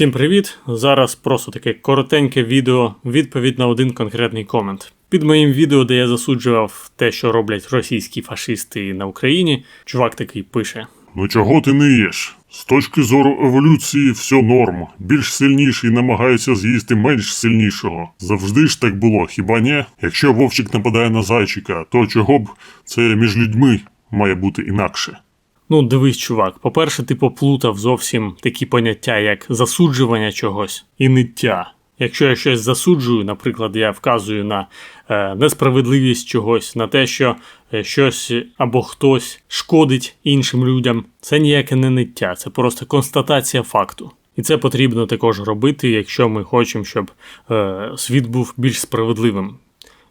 Всім привіт! Зараз просто таке коротеньке відео, відповідь на один конкретний комент. Під моїм відео, де я засуджував те, що роблять російські фашисти на Україні, чувак такий пише: Ну чого ти не їш? З точки зору еволюції все норм. Більш сильніший намагається з'їсти менш сильнішого. Завжди ж так було, хіба ні? Якщо вовчик нападає на зайчика, то чого б це між людьми має бути інакше? Ну, дивись, чувак, по-перше, ти поплутав зовсім такі поняття, як засуджування чогось і ниття. Якщо я щось засуджую, наприклад, я вказую на е, несправедливість чогось, на те, що е, щось або хтось шкодить іншим людям, це ніяке не ниття, це просто констатація факту. І це потрібно також робити, якщо ми хочемо, щоб е, світ був більш справедливим.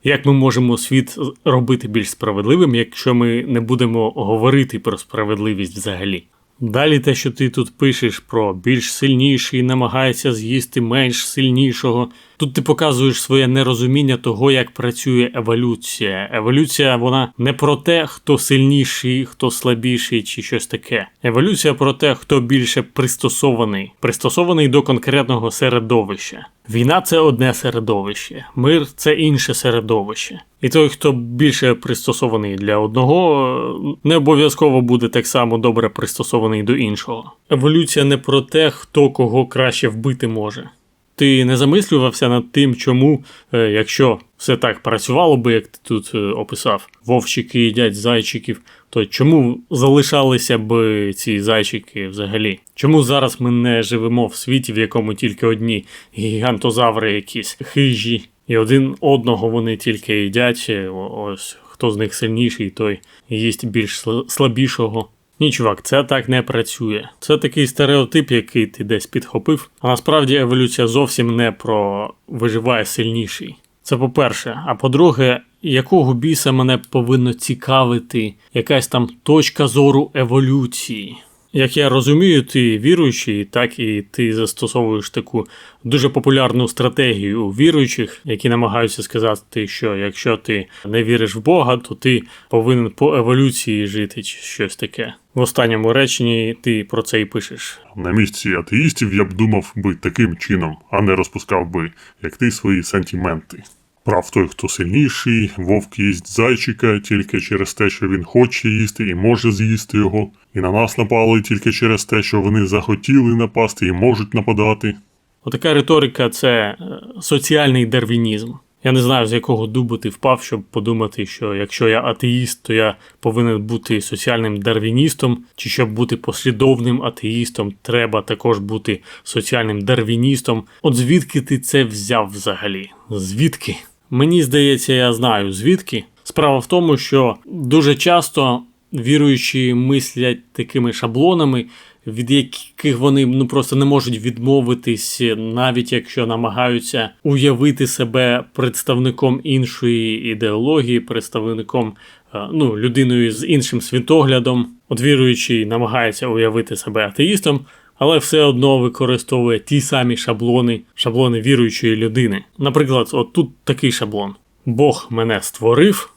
Як ми можемо світ робити більш справедливим, якщо ми не будемо говорити про справедливість взагалі? Далі те, що ти тут пишеш про більш сильніший, намагається з'їсти менш сильнішого. Тут ти показуєш своє нерозуміння того, як працює еволюція. Еволюція вона не про те, хто сильніший, хто слабіший чи щось таке. Еволюція про те, хто більше пристосований, пристосований до конкретного середовища. Війна це одне середовище, мир це інше середовище. І той, хто більше пристосований для одного, не обов'язково буде так само добре пристосований до іншого. Еволюція не про те, хто кого краще вбити може. Ти не замислювався над тим, чому, е, якщо все так працювало би, як ти тут е, описав, вовчики їдять зайчиків, то чому залишалися б ці зайчики взагалі? Чому зараз ми не живемо в світі, в якому тільки одні гігантозаври якісь хижі, і один одного вони тільки їдять? е, Ось хто з них сильніший, той їсть більш слабішого. Ні, чувак, це так не працює. Це такий стереотип, який ти десь підхопив. А насправді еволюція зовсім не про виживає сильніший. Це по-перше. А по-друге, якого біса мене повинно цікавити якась там точка зору еволюції? Як я розумію, ти віруючий, так і ти застосовуєш таку дуже популярну стратегію віруючих, які намагаються сказати, що якщо ти не віриш в Бога, то ти повинен по еволюції жити чи щось таке. В останньому реченні ти про це і пишеш. На місці атеїстів я б думав би таким чином, а не розпускав би, як ти свої сентименти. Прав той, хто сильніший, вовк їсть зайчика тільки через те, що він хоче їсти і може з'їсти його. І на нас напали тільки через те, що вони захотіли напасти і можуть нападати. Отака риторика це е, соціальний дарвінізм. Я не знаю, з якого дубу ти впав, щоб подумати, що якщо я атеїст, то я повинен бути соціальним дарвіністом, чи щоб бути послідовним атеїстом, треба також бути соціальним дарвіністом. От звідки ти це взяв взагалі? Звідки? Мені здається, я знаю звідки. Справа в тому, що дуже часто віруючі мислять такими шаблонами, від яких вони ну просто не можуть відмовитись, навіть якщо намагаються уявити себе представником іншої ідеології, представником е, ну, людиною з іншим світоглядом. От віруючий намагається уявити себе атеїстом, але все одно використовує ті самі шаблони, шаблони віруючої людини. Наприклад, от тут такий шаблон: Бог мене створив,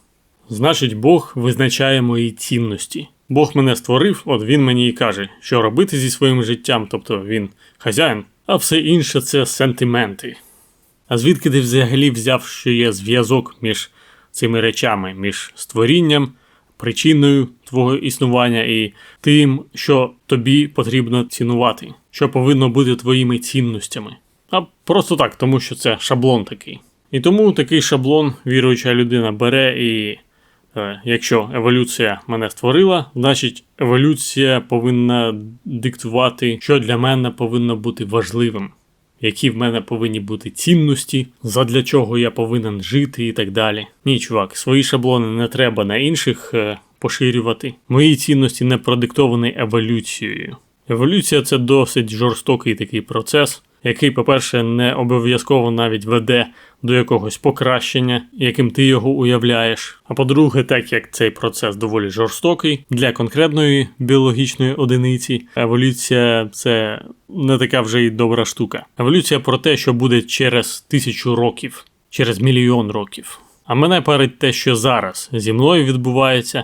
значить Бог визначає мої цінності. Бог мене створив, от він мені і каже, що робити зі своїм життям, тобто він хазяїн, а все інше це сентименти. А звідки ти взагалі взяв, що є зв'язок між цими речами, між створінням, причиною твого існування і тим, що тобі потрібно цінувати, що повинно бути твоїми цінностями? А просто так, тому що це шаблон такий. І тому такий шаблон віруюча людина бере і Якщо еволюція мене створила, значить еволюція повинна диктувати, що для мене повинно бути важливим, які в мене повинні бути цінності, задля чого я повинен жити і так далі. Ні, чувак, свої шаблони не треба на інших е, поширювати. Мої цінності не продиктовані еволюцією. Еволюція це досить жорстокий такий процес, який, по-перше, не обов'язково навіть веде до якогось покращення, яким ти його уявляєш. А по-друге, так як цей процес доволі жорстокий для конкретної біологічної одиниці, еволюція це не така вже й добра штука. Еволюція про те, що буде через тисячу років, через мільйон років. А мене парить те, що зараз зі мною відбувається,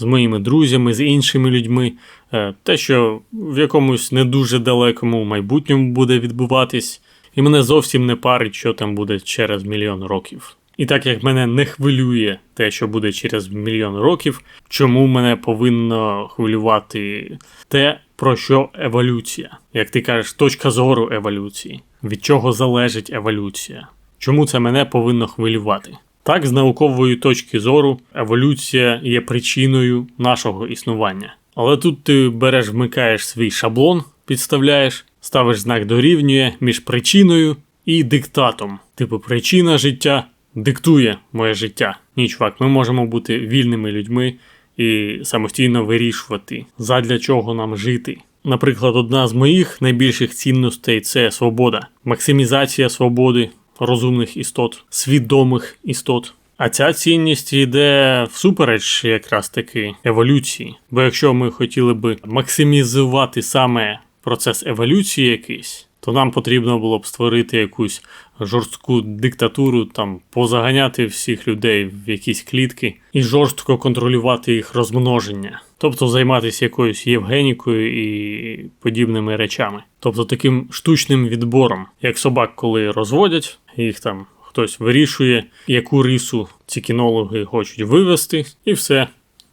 з моїми друзями, з іншими людьми, е, те, що в якомусь не дуже далекому майбутньому буде відбуватись, і мене зовсім не парить, що там буде через мільйон років. І так як мене не хвилює те, що буде через мільйон років, чому мене повинно хвилювати те, про що еволюція? Як ти кажеш, точка зору еволюції. Від чого залежить еволюція? Чому це мене повинно хвилювати? Так, з наукової точки зору, еволюція є причиною нашого існування. Але тут ти береш, вмикаєш свій шаблон, підставляєш, ставиш знак дорівнює між причиною і диктатом. Типу, причина життя диктує моє життя. Ні, чувак, ми можемо бути вільними людьми і самостійно вирішувати, задля чого нам жити. Наприклад, одна з моїх найбільших цінностей це свобода, максимізація свободи розумних істот, свідомих істот. А ця цінність йде всупереч якраз таки еволюції. Бо якщо ми хотіли би максимізувати саме процес еволюції якийсь, то нам потрібно було б створити якусь жорстку диктатуру, там позаганяти всіх людей в якісь клітки і жорстко контролювати їх розмноження. Тобто займатися якоюсь євгенікою і подібними речами. Тобто таким штучним відбором, як собак, коли розводять, їх там хтось вирішує, яку рису ці кінологи хочуть вивести, і все.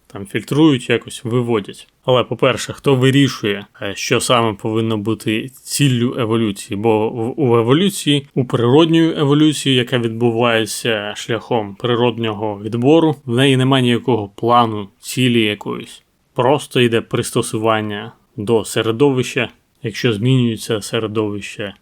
Там фільтрують, якось виводять. Але, по-перше, хто вирішує, е, що саме повинно бути ціллю еволюції? Бо у еволюції, у природньої еволюції, яка відбувається шляхом природнього відбору, в неї немає ніякого плану, цілі якоїсь. Просто йде пристосування до середовища. Якщо змінюється середовище,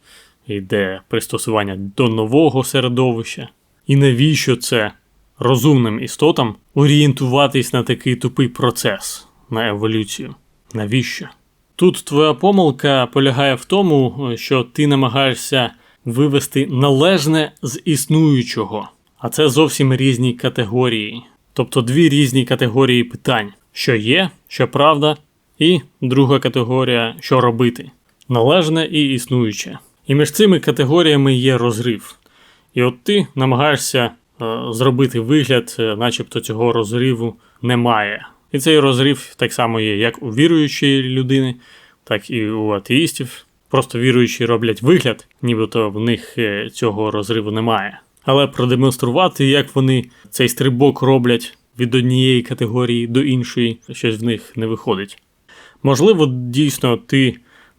йде пристосування до нового середовища. І навіщо це розумним істотам орієнтуватись на такий тупий процес, на еволюцію? Навіщо? Тут твоя помилка полягає в тому, що ти намагаєшся вивести належне з існуючого, а це зовсім різні категорії. Тобто дві різні категорії питань: що є, що правда, і друга категорія, що робити належне і існуюче. І між цими категоріями є розрив. І от ти намагаєшся е, зробити вигляд, е, начебто цього розриву немає. І цей розрив так само є як у віруючої людини, так і у атеїстів. Просто віруючі роблять вигляд, нібито в них е, цього розриву немає. Але продемонструвати, як вони цей стрибок роблять від однієї категорії до іншої, щось в них не виходить. Можливо, дійсно ти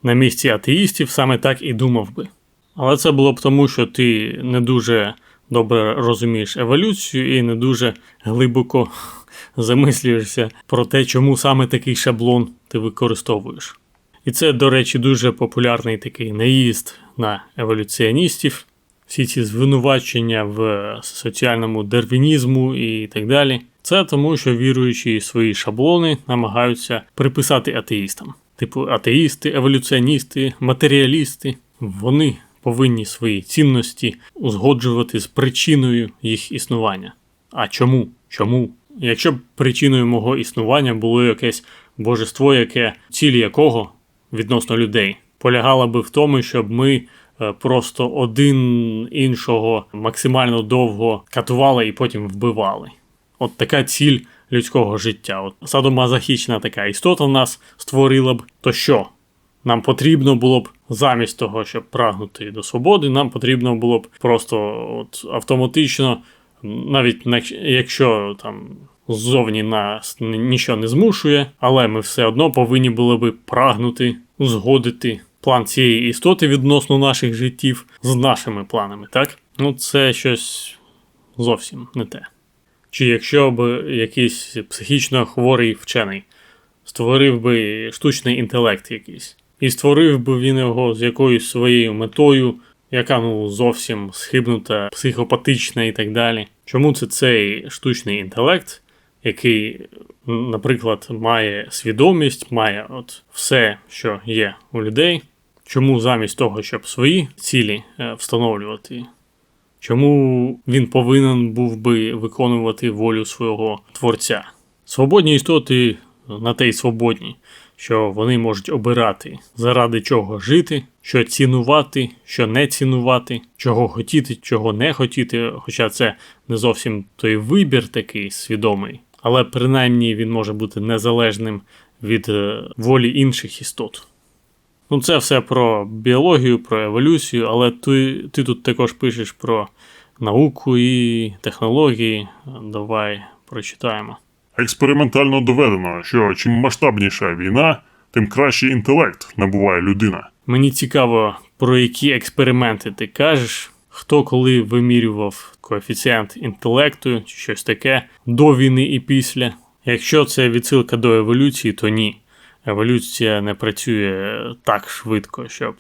на місці атеїстів саме так і думав би. Але це було б тому, що ти не дуже добре розумієш еволюцію і не дуже глибоко замислюєшся про те, чому саме такий шаблон ти використовуєш. І це, до речі, дуже популярний такий наїзд на еволюціоністів, всі ці звинувачення в соціальному дарвінізму і так далі. Це тому, що віруючі свої шаблони намагаються приписати атеїстам. Типу атеїсти, еволюціоністи, матеріалісти, вони повинні свої цінності узгоджувати з причиною їх існування. А чому? Чому? Якщо б причиною мого існування було якесь божество, яке ціль якого відносно людей полягала би в тому, щоб ми просто один іншого максимально довго катували і потім вбивали. От така ціль людського життя. От садомазохічна така істота в нас створила б, то що? Нам потрібно було б замість того, щоб прагнути до свободи, нам потрібно було б просто от автоматично, навіть якщо там ззовні нас нічого не змушує, але ми все одно повинні були би прагнути узгодити план цієї істоти відносно наших життів з нашими планами, так? Ну, це щось зовсім не те. Чи якщо б якийсь психічно хворий вчений створив би штучний інтелект якийсь, і створив би він його з якоюсь своєю метою, яка ну зовсім схибнута, психопатична і так далі. Чому це цей штучний інтелект, який, наприклад, має свідомість, має от все, що є у людей? Чому замість того, щоб свої цілі е, встановлювати, Чому він повинен був би виконувати волю свого творця? Свободні істоти на те й свободні, що вони можуть обирати, заради чого жити, що цінувати, що не цінувати, чого хотіти, чого не хотіти. Хоча це не зовсім той вибір такий свідомий, але принаймні він може бути незалежним від е, волі інших істот. Ну, це все про біологію, про еволюцію, але ти, ти тут також пишеш про науку і технології. Давай прочитаємо. Експериментально доведено, що чим масштабніша війна, тим кращий інтелект набуває людина. Мені цікаво, про які експерименти ти кажеш, хто коли вимірював коефіцієнт інтелекту чи щось таке до війни і після. Якщо це відсилка до еволюції, то ні. Еволюція не працює так швидко, щоб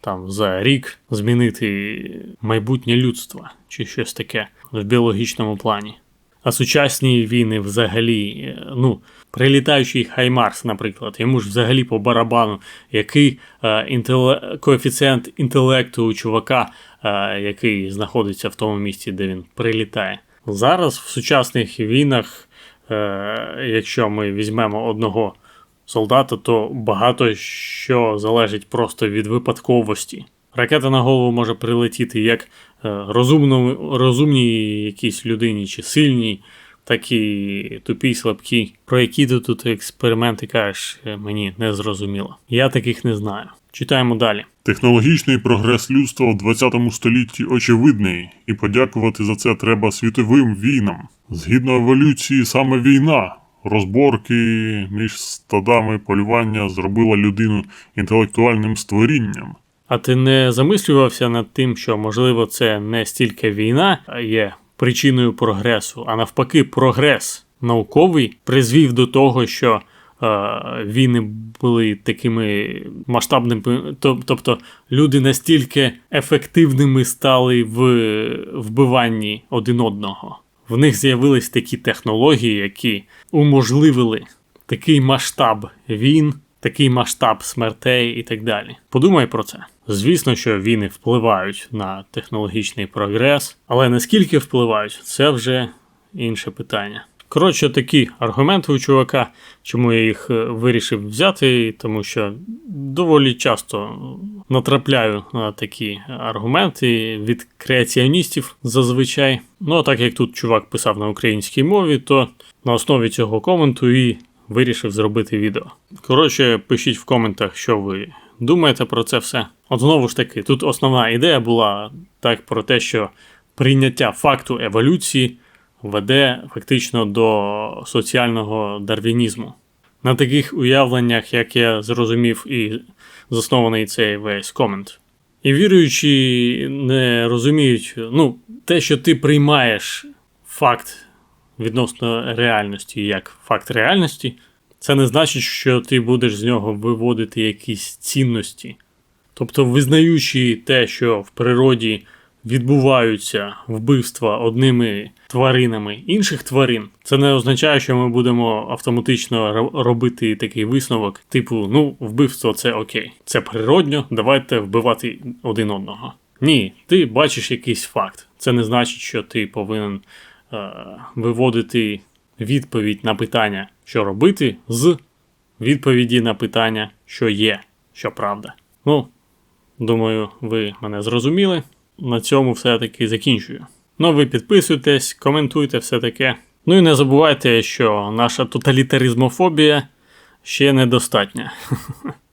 там за рік змінити майбутнє людство чи щось таке в біологічному плані. А сучасні війни взагалі, е, ну, прилітаючий Хаймарс, наприклад, йому ж взагалі по барабану, який е, інтеле... коефіцієнт інтелекту у чувака, е, який знаходиться в тому місці, де він прилітає. Зараз в сучасних війнах, е, якщо ми візьмемо одного солдата, то багато що залежить просто від випадковості. Ракета на голову може прилетіти як е, розумному, розумній якійсь людині чи сильній, так і тупій, слабкій. Про які ти тут експерименти кажеш, е, мені не зрозуміло. Я таких не знаю. Читаємо далі. Технологічний прогрес людства в 20 столітті очевидний, і подякувати за це треба світовим війнам. Згідно еволюції, саме війна, розборки між стадами полювання зробила людину інтелектуальним створінням. А ти не замислювався над тим, що можливо це не стільки війна є причиною прогресу, а навпаки, прогрес науковий призвів до того, що е, війни були такими масштабними, тоб- тобто люди настільки ефективними стали в вбиванні один одного. В них з'явились такі технології, які уможливили такий масштаб війн, такий масштаб смертей і так далі. Подумай про це. Звісно, що війни впливають на технологічний прогрес, але наскільки впливають, це вже інше питання. Коротше, такі аргументи у чувака, чому я їх е, вирішив взяти, тому що доволі часто натрапляю на такі аргументи від креаціоністів зазвичай. Ну а так як тут чувак писав на українській мові, то на основі цього коменту і вирішив зробити відео. Коротше, пишіть в коментах, що ви думаєте про це все. От знову ж таки, тут основна ідея була так про те, що прийняття факту еволюції веде фактично до соціального дарвінізму. На таких уявленнях, як я зрозумів, і заснований цей весь комент. І віруючі не розуміють, ну, те, що ти приймаєш факт відносно реальності як факт реальності, це не значить, що ти будеш з нього виводити якісь цінності. Тобто, визнаючи те, що в природі відбуваються вбивства одними тваринами інших тварин, це не означає, що ми будемо автоматично ро- робити такий висновок, типу, ну, вбивство це окей, це природньо, давайте вбивати один одного. Ні, ти бачиш якийсь факт. Це не значить, що ти повинен е, виводити відповідь на питання, що робити, з відповіді на питання, що є, що правда. Ну, думаю, ви мене зрозуміли. На цьому все-таки закінчую. Ну, ви підписуйтесь, коментуйте все таке. Ну і не забувайте, що наша тоталітаризмофобія ще недостатня.